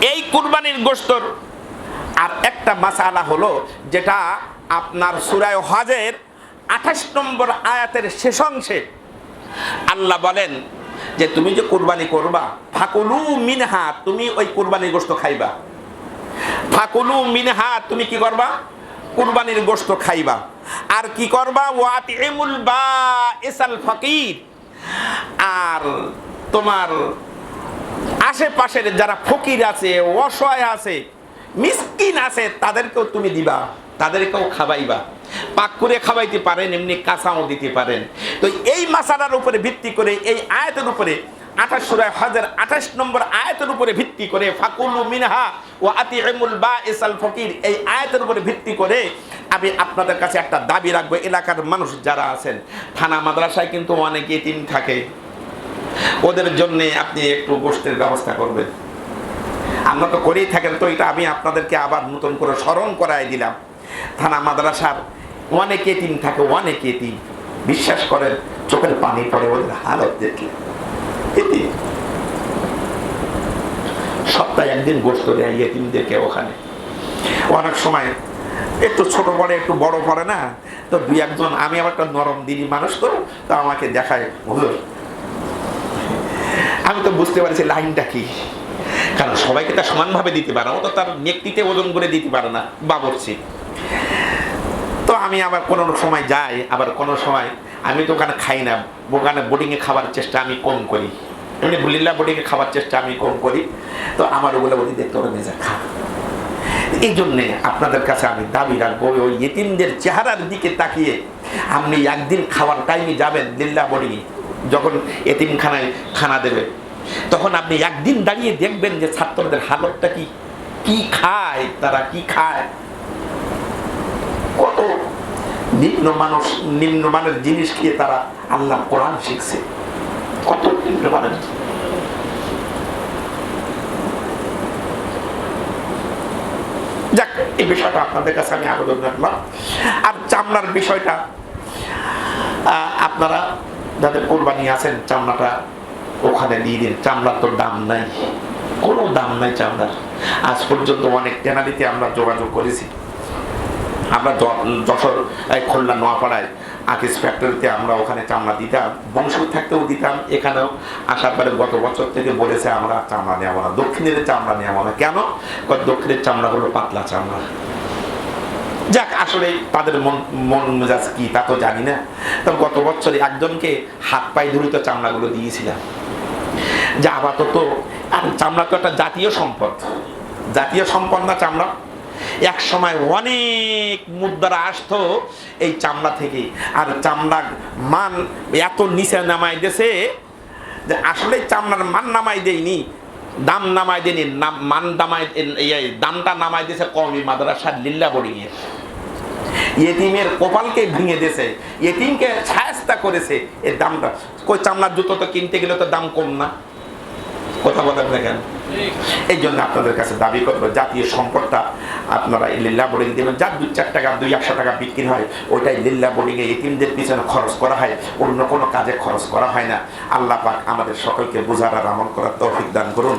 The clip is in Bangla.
এই কুরবানির গোস্তর আর একটা মাসালা হলো যেটা আপনার সুরায় হজের আঠাশ নম্বর আয়াতের শেষ অংশে আল্লাহ বলেন যে তুমি যে কুরবানি করবা, ফাকুলু মিনহা, তুমি ওই কুরবানির গোস্ত খাইবা। ফাকুলু মিনহা, তুমি কি করবা? কুরবানির গোস্ত খাইবা। আর কি করবা? ওয়াত এমুল বা এসাল ফকির। আর তোমার আশেপাশের যারা ফকির আছে, অসহায় আছে, মিসকিন আছে, তাদেরকেও তুমি দিবা, তাদেরকেও খাওয়াইবা। পাক করে খাওয়াইতে পারেন, এমনি কাঁচাও দিতে পারেন। তো এই মাসালার উপরে ভিত্তি করে, এই আয়াতের উপরে, আঠাশ সুরায় হাজার আঠাশ নম্বর আয়াতের উপরে ভিত্তি করে, ফাকুলু মিনহা ও আতি এমুল বা এসাল ফকির, এই আয়াতের উপরে ভিত্তি করে আমি আপনাদের কাছে একটা দাবি রাখব, এলাকার মানুষ যারা আছেন। থানা, মাদ্রাসায় কিন্তু অনেক এতিম থাকে। ওদের জন্য আপনি একটু গোষ্ঠের ব্যবস্থা করবেন। আমরা তো করেই থাকেন, তো এটা আমি আপনাদেরকে আবার নতুন করে স্মরণ করাই দিলাম। থানা মাদ্রাসার অনেক এতিম থাকে, অনেক এতিম বিশ্বাস করেন, চোখের পানি পড়ে ওদের হালত দেখলে। সপ্তাহে একদিন গোস্ত দেয় এতিমদেরকে ওখানে। অনেক সময় একটু ছোট পড়ে, একটু বড় পড়ে না, তো দুই একজন, আমি আবার একটা নরম দিদি মানুষ তো আমাকে দেখায়, হুজুর আমি তো বুঝতে পারছি লাইনটা কি। কারণ সবাইকে তা সমানভাবে দিতে পারে ও তো তার ব্যক্তিতে ওজন করে দিতে পারে না বাবরছি তো আমি আবার কোনো সময় যাই, আবার কোনো সময় আমি তো ওখানে খাই না, ওখানে বোর্ডিংয়ে খাবার চেষ্টা আমি কম করি। এমনি বুলিল্লা বোর্ডিংয়ে খাবার চেষ্টা আমি কম করি। তো আমার ওগুলো বলি দেখতে হবে মেজা খা। এই জন্যে আপনাদের কাছে আমি দাবি রাখব, ওই এতিমদের চেহারার দিকে তাকিয়ে আপনি একদিন খাওয়ার টাইমে যাবেন দিল্লা বোর্ডিংয়ে যখন এতিমখানায় খানা দেবে, তখন আপনি একদিন দাঁড়িয়ে দেখবেন যে ছাত্রদের হালতটা কি কি খায়, তারা কি খায়। কত নিম্ন মানুষ নিম্নমানের জিনিস খেয়ে তারা আল্লাহ কোরআন শিখছে। কত নিম্নমানের যাক, এই বিষয়টা আপনাদের কাছে আমি আবেদন রাখলাম। আর চামড়ার বিষয়টা আপনারা যাদের কোরবানি আছেন, চামড়াটা ওখানে দিয়ে দিন। চামড়ার তো দাম নাই। কোনো দাম নাই চামড়ার। আজ পর্যন্ত অনেক ট্যানারিতে আমরা যোগাযোগ করেছি। আমরা যশোর খুলনা, নোয়াপাড়ায় আকিস ফ্যাক্টরিতে আমরা ওখানে চামড়া দিতাম বংশ থাকতেও দিতাম। এখানেও আসার পরে গত বছর থেকে বলেছে, আমরা চামড়া নেওয়া না। দক্ষিণের চামড়া নেওয়া না। কেন? দক্ষিণের চামড়া হলো পাতলা চামড়া। যাক আসলে তাদের মন মন মেজাজ কি তা তো জানি না। তো গত বছরে একজনকে হাত পায়ে ধরিত চামড়াগুলো দিয়েছিলাম। যা আপাতত, আর চামড়া তো একটা জাতীয় সম্পদ। জাতীয় সম্পদ না চামড়া। এক সময় অনেক মুদ্রা আসতো এই চামড়া থেকে। আর চামড়ার মান এত নিচে নামাই দিয়েছে যে আসলে চামড়ার মান নামাই দেয়নি। দাম নামাই নাম- মান দামাই দামটা নামাই দিয়েছে কমই মাদ্রাসার লিল্লা বোর্ডিংয়ের এতিমের কপালকে ভেঙে দিয়েছে, এতিমকে ছায়াস্তা করেছে এর দামটা। কই চামড়ার জুতো তো কিনতে গেলে তো দাম কম না? কথা বলেন না কেন? এই জন্য আপনাদের কাছে দাবি করব, জাতীয় সম্পদটা আপনারা এই লিল্লা বোর্ডিং দেবেন। যার দু চার টাকা, দুই একশো টাকা বিক্রি হয়, ওইটাই লিল্লা বোর্ডিংয়ে এতিমদের পিছনে খরচ করা হয়, অন্য কোনো কাজে খরচ করা হয় না। আল্লাহ পাক আমাদের সকলকে বোঝার আর আমল করার তৌফিক দান করুন।